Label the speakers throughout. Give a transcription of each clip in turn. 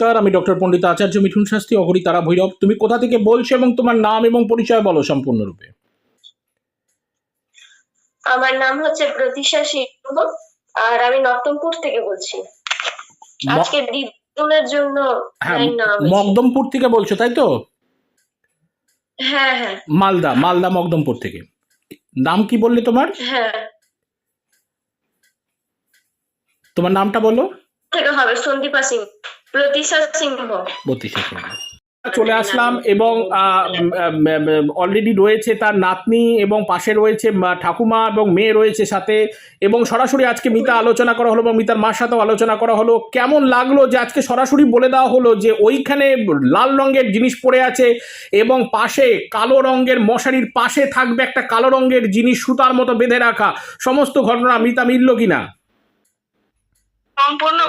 Speaker 1: নমস্কার আমি ডক্টর পণ্ডিত আচার্য মিঠুন শাস্ত্রী অঘরী তারা ভৈরব। তুমি কোথা থেকে বলছো এবং তোমার নাম এবং পরিচয় বলো সম্পূর্ণরূপে?
Speaker 2: আমার নাম হচ্ছে প্রতিশা সিংহ আর আমি নর্তমপুর থেকে বলছি। আজকে দিদুনের জন্য
Speaker 1: হ্যাঁ মকদমপুর থেকে বলছো তাই তো?
Speaker 2: হ্যাঁ হ্যাঁ।
Speaker 1: মালদা মালদা মকদমপুর থেকে। নাম কি বললে তোমার?
Speaker 2: হ্যাঁ।
Speaker 1: তোমার নামটা বলো।
Speaker 2: থেকে হবে সন্দীপা সিং। সিংহ
Speaker 1: চলে আসলাম এবং অলরেডি রয়েছে তার নাতনি এবং পাশে রয়েছে ঠাকুমা এবং মেয়ে রয়েছে সাথে। এবং সরাসরি আজকে মিতা আলোচনা করা হলো এবং মিতার মার সাথেও আলোচনা করা হলো। কেমন লাগল যে আজকে সরাসরি বলে দেওয়া হলো যে ওইখানে লাল রঙের জিনিস পড়ে আছে এবং পাশে কালো রঙের মশারির পাশে থাকবে একটা কালো রঙের জিনিস সুতার মতো বেঁধে রাখা। সমস্ত ঘটনা মিতা মিলল কিনা?
Speaker 3: সম্পূর্ণ।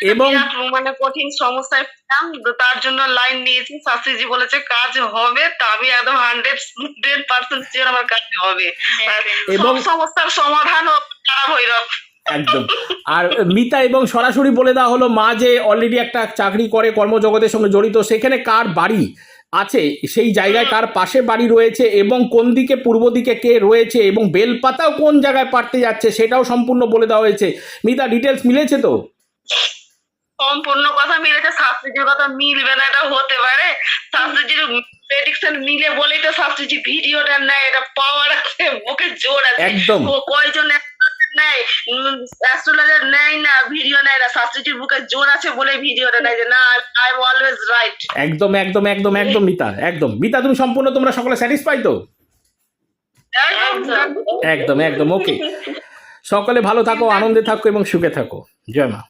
Speaker 1: এবং
Speaker 3: মানে কঠিন সমস্যায় ছিলাম তার জন্য লাইন নিয়েছি। শাস্ত্রীজি বলেছে কাজ হবে। তা আমি একদম হান্ড্রেড হান্ড্রেড পার্সেন্ট শিওর আমার কাজ হবে।
Speaker 1: এবং-
Speaker 3: সমস্যার সমাধান তারা ভৈরব।
Speaker 1: একদম। আর মিতা এবং সরাসরি বলে দেওয়া হলো মা যে অলরেডি একটা চাকরি করে কর্মজগতের সঙ্গে জড়িত সেখানে কার বাড়ি? আছে। সেই জায়গায় কার পাশে বাড়ি রয়েছে এবং কোন দিকে পূর্ব দিকে কে রয়েছে এবং বেলপাতাও কোন জায়গায় পাঠতে যাচ্ছে সেটাও সম্পূর্ণ বলে দেওয়া হয়েছে। মিতা ডিটেলস মিলেছে তো?
Speaker 3: সম্পূর্ণ কথা মিলেছে শাস্ত্রীজির কথা মিলবে না এটা হতে পারে। শাস্ত্রীজির প্রেডিকশন মিলে বলেই তো শাস্ত্রীজি ভিডিওটা নেয় এটা পাওয়ার আছে বুকে জোর আছে।
Speaker 1: একদম।
Speaker 3: কয়জন নেয় অ্যাস্ট্রোলজার নেয় না ভিডিও নেয় না শাস্ত্রীজির বুকে জোর আছে বলে ভিডিওটা নেয় যে না আই এম অলওয়েজ রাইট
Speaker 1: একদম একদম একদম একদম মিতা একদম। মিতা তুমি সম্পূর্ণ তোমরা সকলে স্যাটিসফাই তো?
Speaker 2: একদম।
Speaker 1: একদম একদম ওকে সকলে ভালো থাকো আনন্দে থাকো এবং সুখে থাকো। জয় মা।